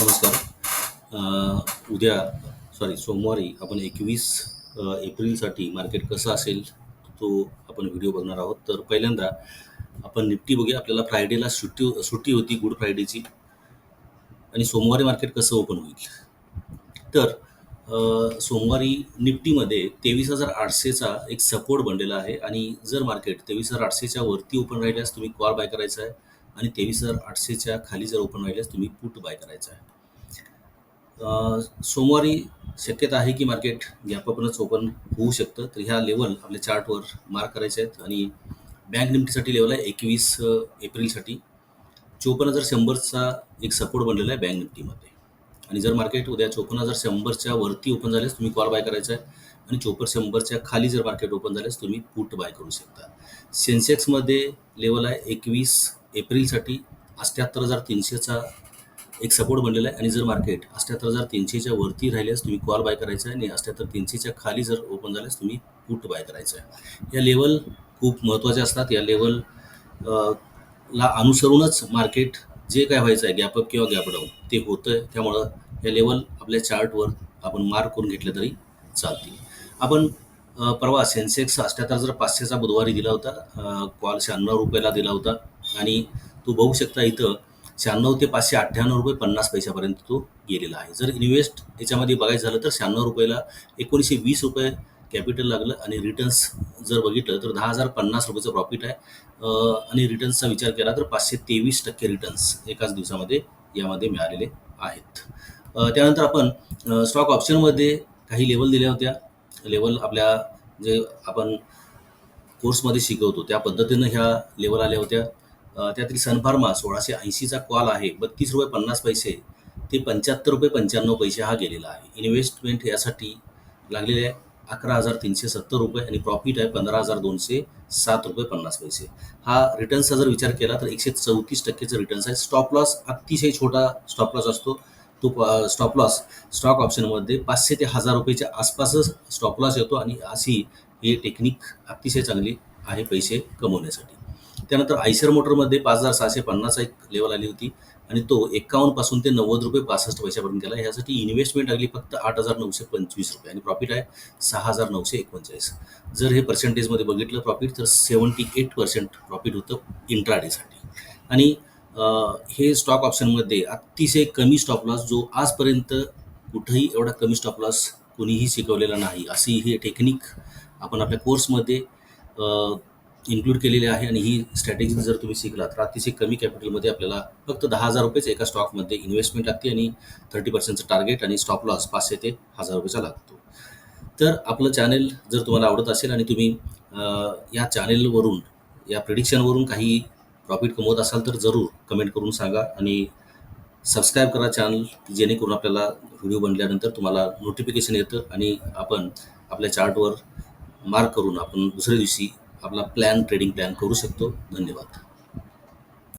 नमस्कार. उद्या सॉरी सोमवारी आपण एकवीस एप्रिलसाठी मार्केट कसं असेल तो आपण व्हिडिओ बघणार आहोत. तर पहिल्यांदा आपण निफ्टी बघूया. आपल्याला फ्रायडेला सुट्टी सुट्टी होती गुड फ्रायडेची. आणि सोमवारी मार्केट कसं ओपन होईल? तर सोमवारी निफ्टीमध्ये तेवीस हजार आठशेचा एक सपोर्ट बनलेला आहे. आणि जर मार्केट तेवीस हजार आठशेच्या वरती ओपन राहिल्यास तुम्ही कॉल बाय करायचा आहे आणि तेवीस हजार आठशेच्या खाली जर ओपन राहिल्यास तुम्ही पुट बाय करायचा आहे. सोमवारी शक्यता आहे की मार्केट गॅपअपनच ओपन होऊ शकतं तर ह्या लेवल आपल्या चार्टवर मार्क करायचे आहेत. आणि बँक निफ्टीसाठी लेवल आहे एकवीस एप्रिलसाठी. चोपन्न हजार शंभरचा एक सपोर्ट बनलेला आहे बँक निफ्टीमध्ये. आणि जर मार्केट उद्या चोपन्न हजार शंभरच्या वरती ओपन झाल्यास तुम्ही कॉल बाय करायचा आहे. आणि चोपन्न शंभरच्या खाली जर मार्केट ओपन झाल्यास तुम्ही पुट बाय करू शकता. सेन्सेक्समध्ये लेवल आहे एकवीस एप्रिलसाठी अठ्ठ्याहत्तर हजार तीनशेचा एक सपोर्ट बनलेला आहे. आणि जर मार्केट अष्ट्याहत्तर हजार तीनशेच्या वरती राहिल्यास तुम्ही कॉल बाय करायचा आहे. आणि अष्ट्याहत्तर तीनशेच्या खाली जर ओपन झाल्यास तुम्ही पुट बाय करायचं आहे. या लेवल खूप महत्त्वाच्या असतात. या लेवल ला अनुसरूनच मार्केट जे काय व्हायचं आहे गॅपअप किंवा गॅपडाऊन ते होतं आहे त्यामुळं या लेवल आपल्या चार्टवर आपण मार्क करून घेतलं तरी चालतील. आपण परवा सेन्सेक्स अष्ट्याहत्तर हजार पाचशेचा बुधवारी दिला होता. कॉल शहाण्णव रुपयाला दिला होता. आणि तो बघू शकता इथं शहाण्णव ते पाचशे अठ्ठ्याण्णव रुपये पन्नास पैशापर्यंत तो गेलेला आहे. जर इन्व्हेस्ट याच्यामध्ये बघायचं झालं तर शहाण्णव रुपयाला एकोणीसशे वीस रुपये कॅपिटल लागलं आणि रिटर्न्स जर बघितलं तर दहा हजार पन्नास रुपयाचं प्रॉफिट आहे. आणि रिटर्न्सचा विचार केला तर पाचशे तेवीस टक्के रिटर्न्स एकाच दिवसामध्ये यामध्ये मिळालेले आहेत. त्यानंतर आपण स्टॉक ऑप्शनमध्ये काही लेवल दिल्या होत्या. लेवल आपल्या जे आपण कोर्समध्ये शिकवतो त्या पद्धतीनं ह्या लेवल आल्या होत्या. त्यातील सनफार्मा सोळाशे ऐंशीचा कॉल आहे बत्तीस रुपये पन्नास पैसे ते पंच्याहत्तर रुपये पंच्याण्णव पैसे हा गेलेला आहे. इन्व्हेस्टमेंट यासाठी लागलेले आहे अकरा हजार तीनशे सत्तर रुपये आणि प्रॉफिट आहे पंधरा हजार दोनशे सात रुपये पन्नास पैसे. हा रिटर्न्सचा जर विचार केला तर एकशे चौतीस टक्केचा रिटर्न्स आहे. स्टॉप लॉस अतिशय छोटा स्टॉप लॉस असतो. तो स्टॉप लॉस स्टॉक ऑप्शनमध्ये पाचशे ते हजार रुपयेच्या आसपासच स्टॉप लॉस येतो आणि अशी ही टेक्निक अतिशय चांगली आहे पैसे कमवण्यासाठी. त्यानंतर आयसर मोटरमध्ये पाच हजार सहाशे पन्नासचा एक लेवल आली होती. आणि तो एकावन्नपासून ते नव्वद रुपये पासष्ट पैशापर्यंत गेला. ह्यासाठी इन्व्हेस्टमेंट आली फक्त आठ हजार नऊशे पंचवीस रुपये आणि प्रॉफिट आहे सहा हजार नऊशे एकोणचाळीस. जर हे पर्सेंटेजमध्ये बघितलं प्रॉफिट तर सेवन्टी एट पर्सेंट प्रॉफिट होतं इंट्राडेसाठी आणि हे स्टॉक ऑप्शनमध्ये अतिशय कमी स्टॉप लॉस जो आजपर्यंत कुठंही एवढा कमी स्टॉप लॉस कोणीही शिकवलेला नाही. अशी ही टेक्निक आपण आपल्या कोर्समध्ये इन्क्लूड केलेली आहे आणि ही स्ट्रॅटेजी जर तुम्ही शिकला तर अतिशय कमी कॅपिटलमध्ये आपल्याला फक्त दहा हजार रुपयेच एका स्टॉकमध्ये इन्व्हेस्टमेंट लागते आणि थर्टी पर्सेंटचं टार्गेट आणि स्टॉप लॉस पाचशे ते हजार रुपयाचा लागतो. तर आपलं चॅनेल जर तुम्हाला आवडत असेल आणि तुम्ही या चॅनेलवरून या प्रिडिक्शनवरून काही प्रॉफिट कमवत असाल तर जरूर कमेंट करून सांगा आणि सबस्क्राईब करा चॅनल जेणेकरून आपल्याला व्हिडिओ बनल्यानंतर तुम्हाला नोटिफिकेशन येतं आणि आपण आपल्या चार्टवर मार्क करून आपण दुसऱ्या दिवशी आपला प्लॅन ट्रेडिंग प्लॅन करू शकतो. धन्यवाद.